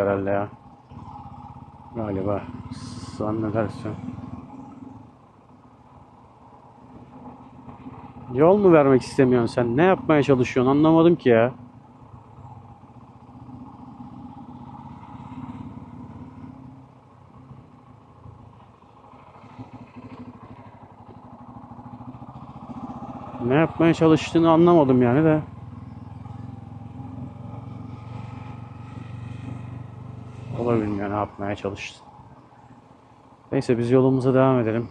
herhalde ya. Galiba. Zannedersem. Yol mu vermek istemiyorsun sen? Ne yapmaya çalışıyorsun? Anlamadım ki ya. Ne yapmaya çalıştığını anlamadım yani de. O da bilmiyor ne yapmaya çalıştı. Neyse biz yolumuza devam edelim.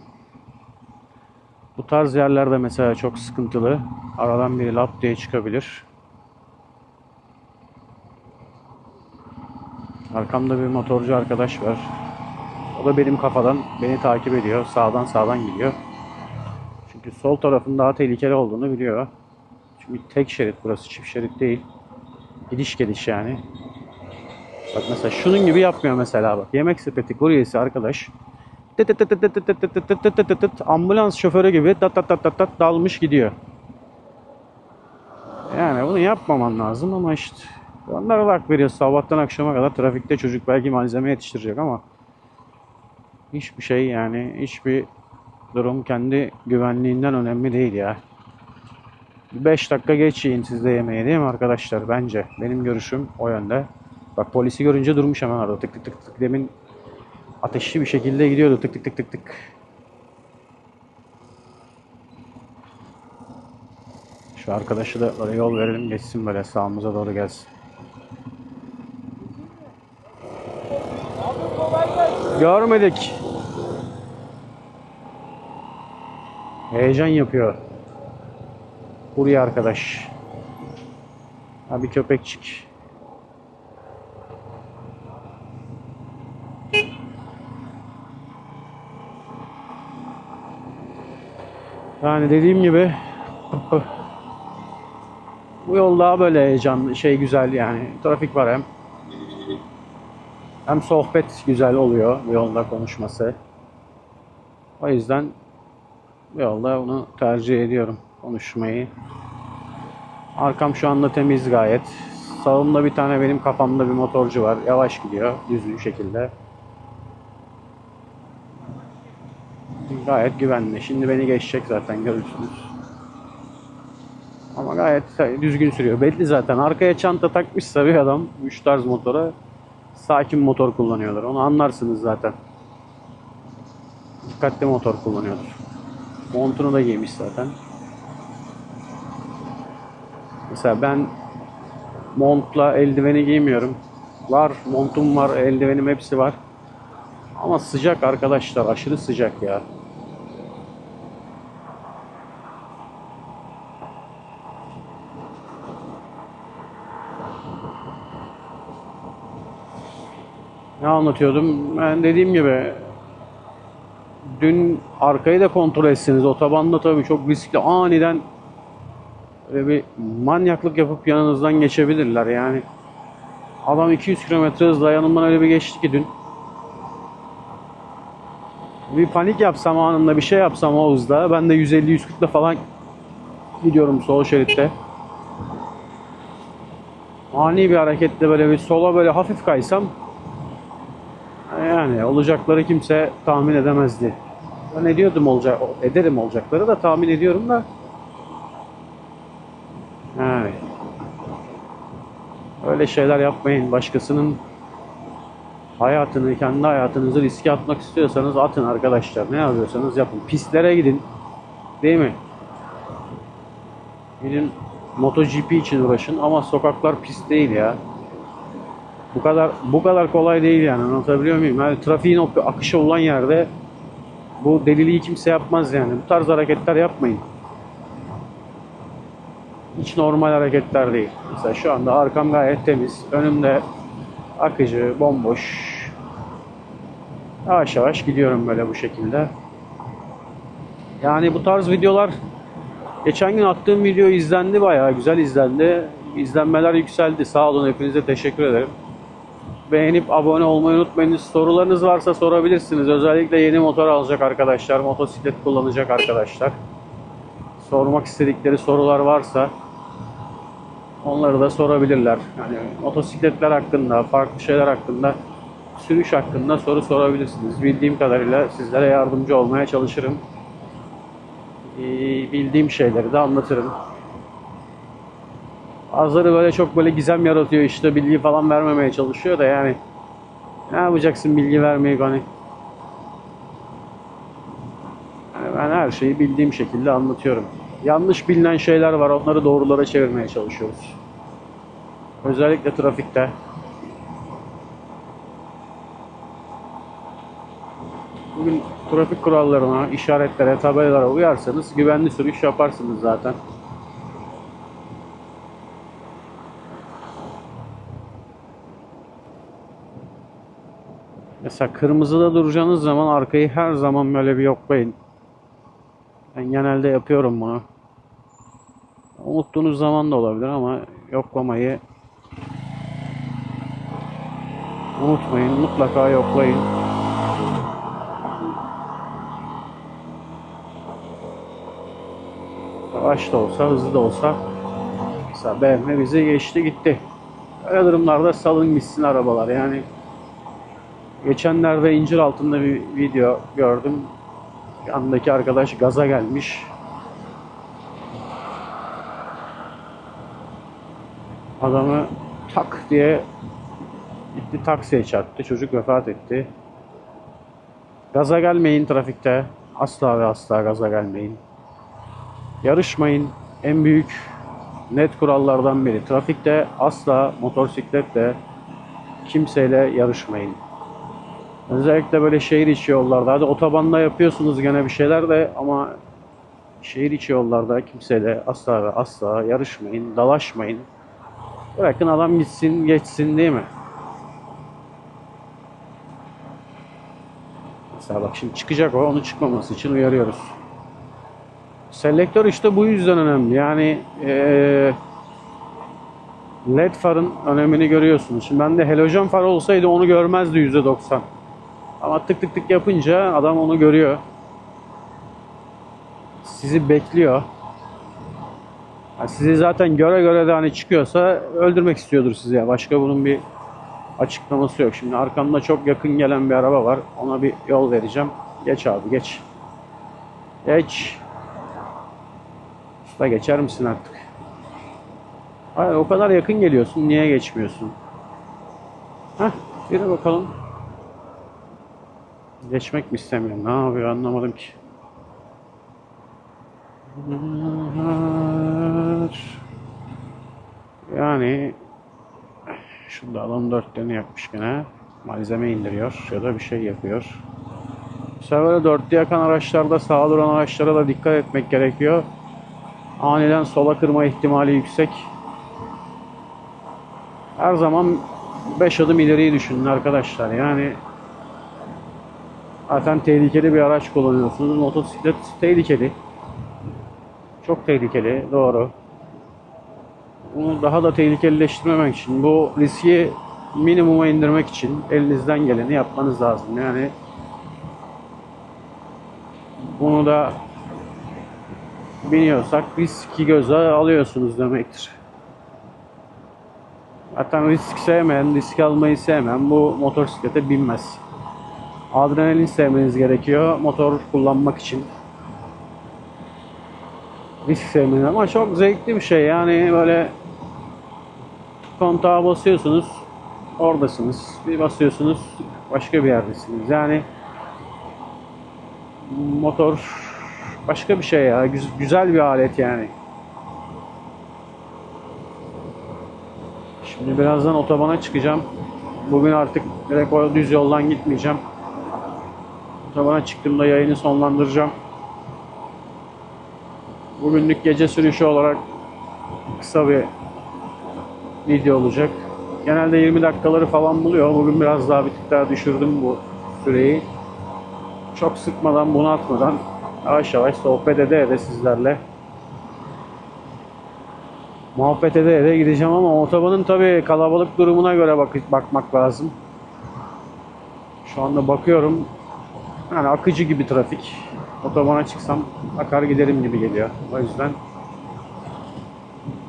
Bu tarz yerlerde mesela çok sıkıntılı. Aradan biri lap diye çıkabilir. Arkamda bir motorcu arkadaş var. O da benim kafadan beni takip ediyor. Sağdan sağdan gidiyor. Çünkü sol tarafın daha tehlikeli olduğunu biliyor. Çünkü tek şerit burası çift şerit değil. Gidiş geliş yani. Bak mesela şunun gibi yapmıyor mesela bak. Yemek sepeti kuryesi arkadaş. Ambulans şoförü gibi tat tat tat tat dalmış gidiyor. Yani bunu yapmaman lazım ama işte onlara hak veriyor sabahtan akşama kadar trafikte çocuk belki malzeme yetiştirecek ama hiçbir şey yani hiçbir durum kendi güvenliğinden önemli değil ya. 5 dakika geç yiyin siz de yemeği değil mi arkadaşlar? Bence benim görüşüm o yönde. Bak polisi görünce durmuş hemen orada. Tık tık tık tık. Demin ateşli bir şekilde gidiyordu. Tık tık tık tık tık. Şu arkadaşı da böyle yol verelim geçsin böyle sağımıza doğru gelsin. Görmedik. Heyecan yapıyor. Kurye arkadaş. Ha bir köpekçik. Yani dediğim gibi bu yol daha böyle heyecanlı, şey güzel yani. Trafik var hem. Hem sohbet güzel oluyor bu yolda konuşması. O yüzden bu yolda onu tercih ediyorum konuşmayı. Arkam şu anda temiz gayet. Sağımda bir tane benim kafamda bir motorcu var. Yavaş gidiyor düz bir şekilde. Gayet güvenli. Şimdi beni geçecek zaten görürsünüz. Ama gayet düzgün sürüyor. Belli zaten. Arkaya çanta takmışsa bir adam üç tarz motora sakin motor kullanıyorlar. Onu anlarsınız zaten. Dikkatli motor kullanıyordur. Montunu da giymiş zaten. Mesela ben montla eldiveni giymiyorum. Var montum var, eldivenim hepsi var. Ama sıcak arkadaşlar, aşırı sıcak ya. Anlatıyordum? Ben dediğim gibi dün arkayı da kontrol etsiniz. Otobanda tabii çok riskli. Aniden böyle bir manyaklık yapıp yanınızdan geçebilirler yani. Adam 200 km hızla yanımdan öyle bir geçti ki dün. Bir panik yapsam anında bir şey yapsam o hızda. Ben de 150-140'la falan gidiyorum sol şeritte. Ani bir hareketle böyle bir sola böyle hafif kaysam yani olacakları kimse tahmin edemezdi. Ben ediyordum olacak, ederim olacakları da tahmin ediyorum da. Yani. Öyle şeyler yapmayın. Başkasının hayatını, kendi hayatınızı riske atmak istiyorsanız atın arkadaşlar. Ne yapıyorsanız yapın. Pistlere gidin. Değil mi? Gidin MotoGP için uğraşın ama sokaklar pis değil ya. Bu kadar bu kadar kolay değil yani anlatabiliyor muyum? Yani trafiğin akışı olan yerde bu deliliği kimse yapmaz yani. Bu tarz hareketler yapmayın. Hiç normal hareketler değil. Mesela şu anda arkam gayet temiz. Önümde akıcı, bomboş. Yavaş yavaş gidiyorum böyle bu şekilde. Yani bu tarz videolar geçen gün attığım video izlendi bayağı güzel izlendi. İzlenmeler yükseldi. Sağ olun hepinize teşekkür ederim. Beğenip abone olmayı unutmayın. Sorularınız varsa sorabilirsiniz. Özellikle yeni motor alacak arkadaşlar, motosiklet kullanacak arkadaşlar. Sormak istedikleri sorular varsa Onları da sorabilirler. Yani motosikletler hakkında, farklı şeyler hakkında, sürüş hakkında soru sorabilirsiniz. Bildiğim kadarıyla sizlere yardımcı olmaya çalışırım. Ee, Bildiğim şeyleri de anlatırım. Bazıları böyle çok böyle gizem yaratıyor işte bilgi falan vermemeye çalışıyor da yani ne yapacaksın bilgi vermeyip hani Yani ben her şeyi bildiğim şekilde anlatıyorum. Yanlış bilinen şeyler var, onları doğrulara çevirmeye çalışıyoruz. Özellikle trafikte. Bugün trafik kurallarına, işaretlere, tabelalara uyarsanız güvenli sürüş yaparsınız zaten. Mesela kırmızıda duracağınız zaman arkayı her zaman böyle bir yoklayın. Ben genelde yapıyorum bunu. Unuttuğunuz zaman da olabilir ama yoklamayı unutmayın. Mutlaka yoklayın. Yavaş da olsa, hızlı da olsa mesela BMW bizi geçti gitti. Öyle durumlarda salın gitsin arabalar. Yani geçenlerde incir altında bir video gördüm. Yanındaki arkadaş gaza gelmiş. Adamı tak diye gitti taksiye çarptı. Çocuk vefat etti. Gaza gelmeyin trafikte. Asla ve asla gaza gelmeyin. Yarışmayın. En büyük net kurallardan biri. Trafikte asla motosikletle kimseyle yarışmayın. Özellikle böyle şehir içi yollarda. Hadi otobanda yapıyorsunuz gene bir şeyler de ama şehir içi yollarda kimseyle asla ve asla yarışmayın, dalaşmayın. Bırakın adam gitsin, geçsin değil mi? Mesela bak şimdi çıkacak o, onu çıkmaması için uyarıyoruz. Selektör işte bu yüzden önemli. Yani eee LED farın önemini görüyorsunuz. Şimdi bende halojen far olsaydı onu görmezdi %90. Ama tık tık tık yapınca adam onu görüyor. Sizi bekliyor. Yani sizi zaten göre göre de hani çıkıyorsa öldürmek istiyordur sizi ya. Başka bunun bir açıklaması yok. Şimdi arkamda çok yakın gelen bir araba var. Ona bir yol vereceğim. Geç abi geç. Geç. Usta geçer misin artık? Hayır o kadar yakın geliyorsun. Niye geçmiyorsun? Heh, yürü bakalım. Geçmek mi istemiyorum? Ne yapıyor anlamadım ki. Yani şurada adam dörtlerini yapmış gene. Malzeme indiriyor ya da bir şey yapıyor. Bu sefer dörtlü yakan araçlarda sağa duran araçlara da dikkat etmek gerekiyor. Aniden sola kırma ihtimali yüksek. Her zaman 5 adım ileriyi düşünün arkadaşlar. Yani Zaten tehlikeli bir araç kullanıyorsunuz. Motosiklet tehlikeli. Çok tehlikeli, doğru. Bunu daha da tehlikelileştirmemek için, bu riski minimuma indirmek için elinizden geleni yapmanız lazım. Yani bunu da biniyorsak riski göze alıyorsunuz demektir. Zaten risk sevmeyen, risk almayı sevmeyen bu motosiklete binmez. Adrenalin sevmeniz gerekiyor motor kullanmak için. Risk sevmeniz ama çok zevkli bir şey yani böyle kontağa basıyorsunuz oradasınız bir basıyorsunuz başka bir yerdesiniz yani motor başka bir şey ya Güz- güzel bir alet yani. Şimdi birazdan otobana çıkacağım. Bugün artık direkt o düz yoldan gitmeyeceğim. Otobana çıktığımda yayını sonlandıracağım. Bugünlük gece sürüşü olarak kısa bir video olacak. Genelde 20 dakikaları falan buluyor. Bugün biraz daha bir tık daha düşürdüm bu süreyi. Çok sıkmadan, bunaltmadan yavaş yavaş sohbet ede ede sizlerle muhabbet ede ede gideceğim ama otobanın tabii kalabalık durumuna göre bak bakmak lazım. Şu anda bakıyorum. Yani akıcı gibi trafik. Otobana çıksam akar giderim gibi geliyor. O yüzden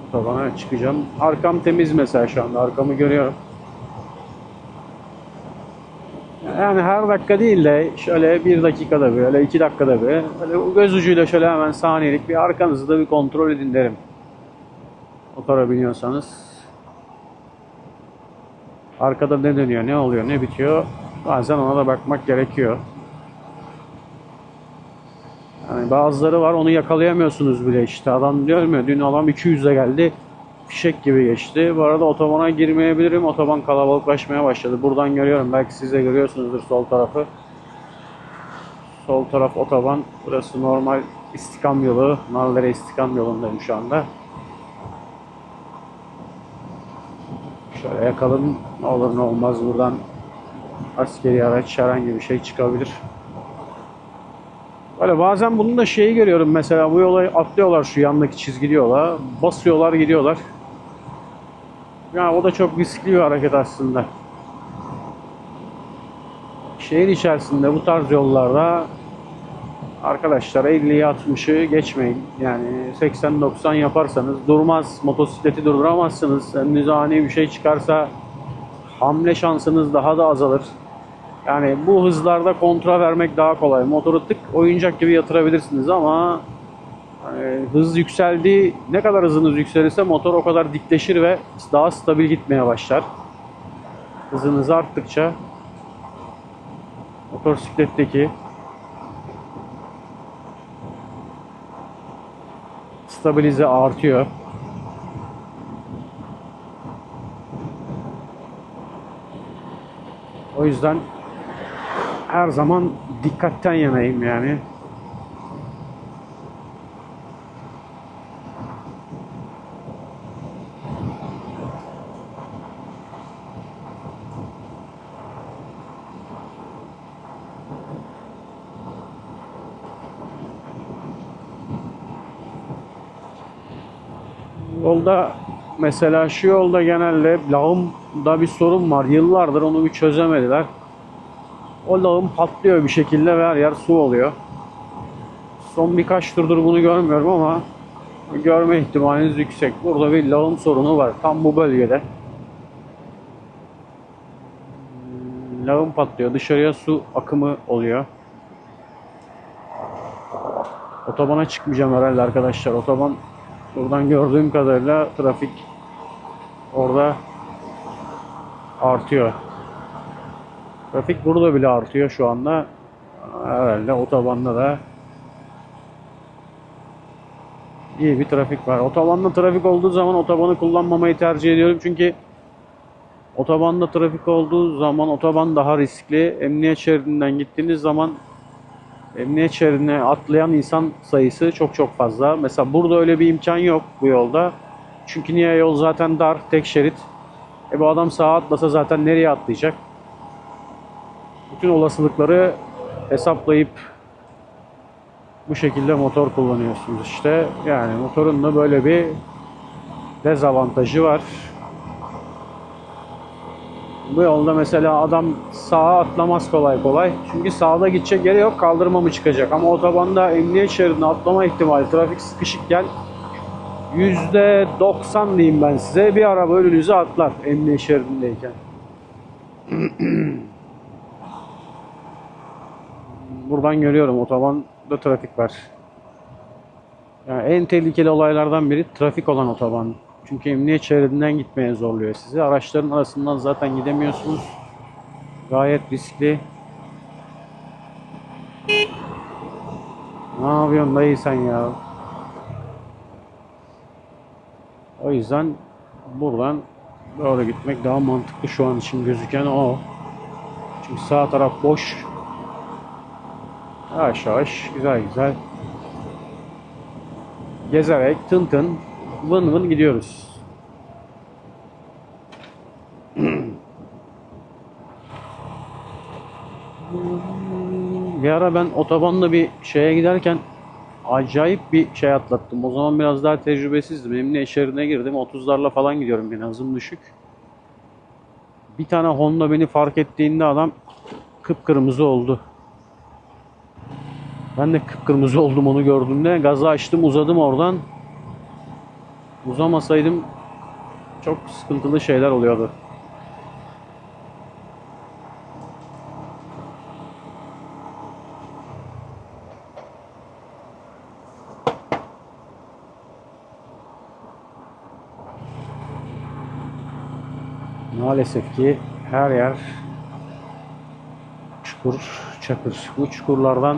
Otobana çıkacağım. Arkam temiz mesela şu anda. Arkamı görüyorum. Yani her dakika değil de şöyle bir dakikada bir, öyle iki dakikada bir, öyle göz ucuyla şöyle hemen saniyelik bir arkanızı da bir kontrol edin derim. Motora biniyorsanız. Arkada ne dönüyor, ne oluyor, ne bitiyor. Bazen ona da bakmak gerekiyor. Yani bazıları var onu yakalayamıyorsunuz bile işte. Adam diyorum ya dün adam 200'e geldi. Fişek gibi geçti. Bu arada otobana girmeyebilirim. Otoban kalabalıklaşmaya başladı. Buradan görüyorum. Belki siz de görüyorsunuzdur sol tarafı. Sol taraf otoban. Burası normal istikam yolu. Nallıra istikam yolundayım şu anda. Şöyle yakalım. Ne olur ne olmaz buradan askeri araç herhangi bir şey çıkabilir. Böyle bazen bunun da şeyi görüyorum mesela bu yola atlıyorlar şu yandaki çizgili yola. Basıyorlar gidiyorlar. Ya o da çok riskli bir hareket aslında. Şehir içerisinde bu tarz yollarda arkadaşlar 50'yi 60'ı geçmeyin. Yani 80-90 yaparsanız durmaz. Motosikleti durduramazsınız. Ani bir şey çıkarsa hamle şansınız daha da azalır. Yani bu hızlarda kontra vermek daha kolay. Motoru tık oyuncak gibi yatırabilirsiniz ama yani hız yükseldiği ne kadar hızınız yükselirse motor o kadar dikleşir ve daha stabil gitmeye başlar. Hızınız arttıkça motosikletteki stabilize artıyor. O yüzden her zaman dikkatten yanayım yani. Yolda mesela şu yolda genelde lağımda bir sorun var. Yıllardır onu bir çözemediler. O lağım patlıyor bir şekilde ve her yer su oluyor. Son birkaç turdur bunu görmüyorum ama görme ihtimaliniz yüksek. Burada bir lağım sorunu var tam bu bölgede. Lağım patlıyor. Dışarıya su akımı oluyor. Otobana çıkmayacağım herhalde arkadaşlar. Otoban buradan gördüğüm kadarıyla trafik orada artıyor. Trafik burada bile artıyor şu anda. Herhalde otobanda da iyi bir trafik var. Otobanda trafik olduğu zaman otobanı kullanmamayı tercih ediyorum. Çünkü otobanda trafik olduğu zaman otoban daha riskli. Emniyet şeridinden gittiğiniz zaman emniyet şeridine atlayan insan sayısı çok çok fazla. Mesela burada öyle bir imkan yok bu yolda. Çünkü niye yol zaten dar, tek şerit. E bu adam sağa atlasa zaten nereye atlayacak? Bütün olasılıkları hesaplayıp bu şekilde motor kullanıyorsunuz işte. Yani motorun da böyle bir dezavantajı var. Bu yolda mesela adam sağa atlamaz kolay kolay. Çünkü sağda gidecek yeri yok kaldırıma mı çıkacak. Ama otobanda emniyet şeridine atlama ihtimali trafik sıkışıkken %90 diyeyim ben size bir araba önünüze atlar emniyet şeridindeyken. buradan görüyorum otobanda trafik var. Yani en tehlikeli olaylardan biri trafik olan otoban. Çünkü emniyet şeridinden gitmeye zorluyor sizi. Araçların arasından zaten gidemiyorsunuz. Gayet riskli. Ne yapıyorsun dayı sen ya? O yüzden buradan böyle gitmek daha mantıklı şu an için gözüken o. Çünkü sağ taraf boş. Yavaş yavaş, güzel güzel. Gezerek tın tın, vın vın gidiyoruz. bir ara ben otobanla bir şeye giderken acayip bir şey atlattım. O zaman biraz daha tecrübesizdim. Emniyet şeridine girdim. 30'larla falan gidiyorum yine hızım düşük. Bir tane Honda beni fark ettiğinde adam kıpkırmızı oldu. Ben de kıpkırmızı oldum onu gördüğümde. Gazı açtım uzadım oradan. uzamasaydım çok sıkıntılı şeyler oluyordu. Maalesef ki her yer çukur, çakır. Bu çukurlardan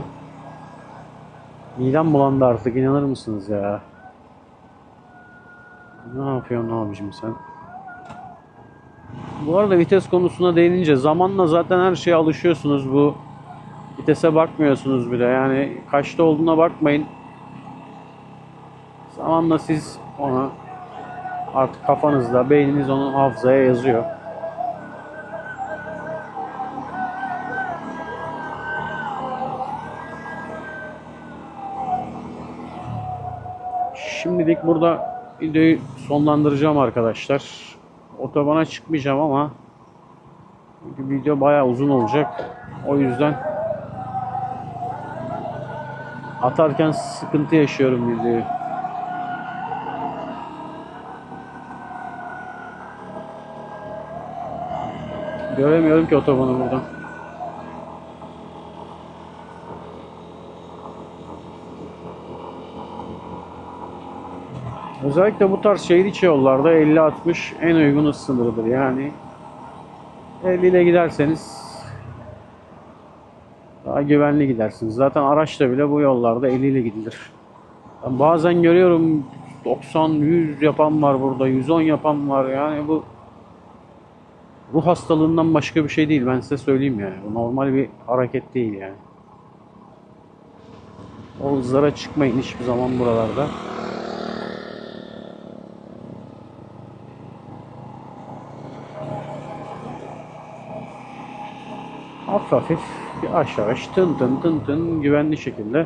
midem bulandı artık inanır mısınız ya? Ne yapıyorsun abicim sen? Bu arada vites konusuna değinince zamanla zaten her şeye alışıyorsunuz bu vitese bakmıyorsunuz bile yani kaçta olduğuna bakmayın. Zamanla siz ona artık kafanızda, beyniniz onun hafızaya yazıyor. Şimdilik burada videoyu sonlandıracağım arkadaşlar. Otobana çıkmayacağım ama çünkü video bayağı uzun olacak. O yüzden atarken sıkıntı yaşıyorum videoyu. Göremiyorum ki otobanı buradan. Özellikle bu tarz şehir içi yollarda 50-60 en uygun hız sınırıdır. Yani 50 ile giderseniz daha güvenli gidersiniz. Zaten araçla bile bu yollarda 50 ile gidilir. Ben bazen görüyorum 90, 100 yapan var burada, 110 yapan var. Yani bu ruh hastalığından başka bir şey değil. Ben size söyleyeyim yani. Bu normal bir hareket değil yani. O hızlara çıkmayın hiçbir zaman buralarda. Hafif hafif yavaş yavaş tın tın tın tın güvenli şekilde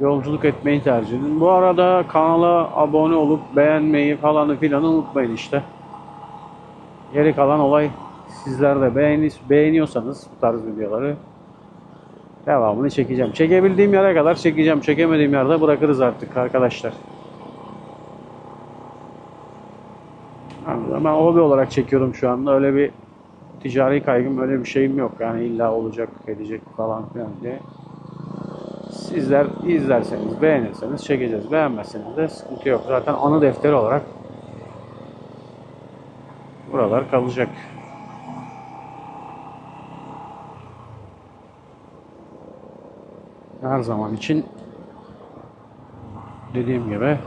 yolculuk etmeyi tercih edin. Bu arada kanala abone olup beğenmeyi falanı filanı unutmayın işte. Geri kalan olay sizler de beğeni, beğeniyorsanız bu tarz videoları devamını çekeceğim. Çekebildiğim yere kadar çekeceğim. Çekemediğim yerde bırakırız artık arkadaşlar. Ben hobi olarak çekiyorum şu anda. Öyle bir ticari kaygım öyle bir şeyim yok. Yani illa olacak, edecek falan filan diye. Sizler izlerseniz, beğenirseniz çekeceğiz. Beğenmezseniz de sıkıntı yok. Zaten anı defteri olarak buralar kalacak. Her zaman için dediğim gibi